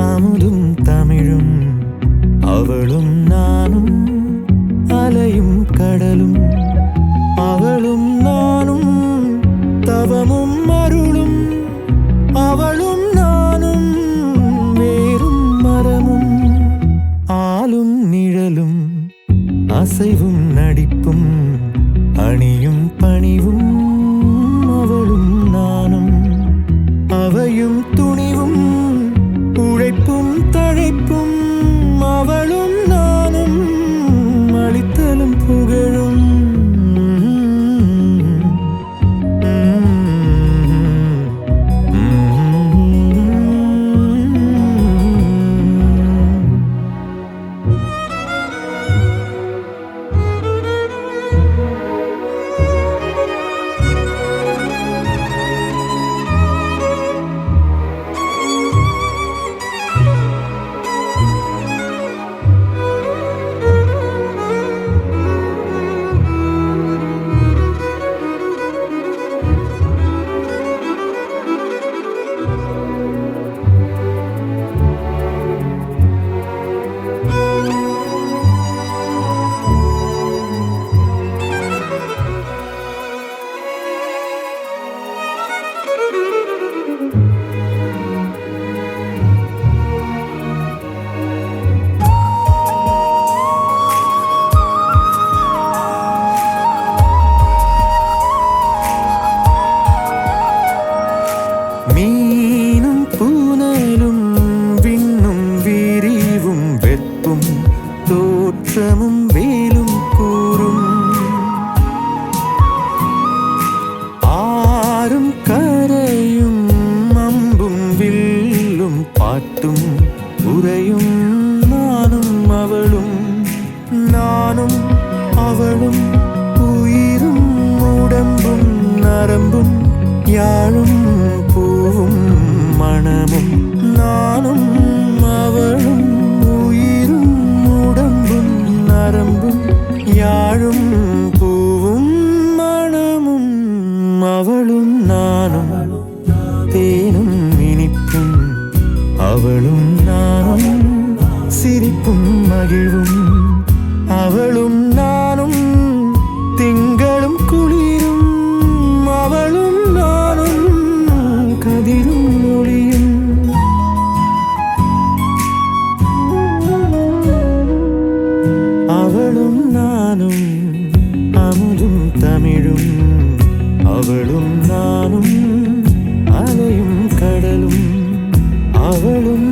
அமுதும் தமிழும் அவளும் நானும் அலையும் கடலும். அவளும் நானும் தவமும் அருளும். அவளும் நானும் வேறும் மரமும். ஆளும் நிழலும் அசைவும் தோற்றமும் வேலும் கூறும். ஆறும் கரையும் அம்பும் வில்லும் பாட்டும் உரையும் நானும் அவளும். நானும் அவளும் உயிரும் உடம்பும் நரம்பும் யாழும் பூவும் மனமும் நானும் அவளும் யாழும் பூவும் மணமும் அவளும் நானும் தேனும் இனிப்பும் அவளும் நானும் சிரிப்பும் மகிழ்வும் அவளும் அமுதும் தமிழும் அவளும் நானும் அலையும் கடலும் அவளும்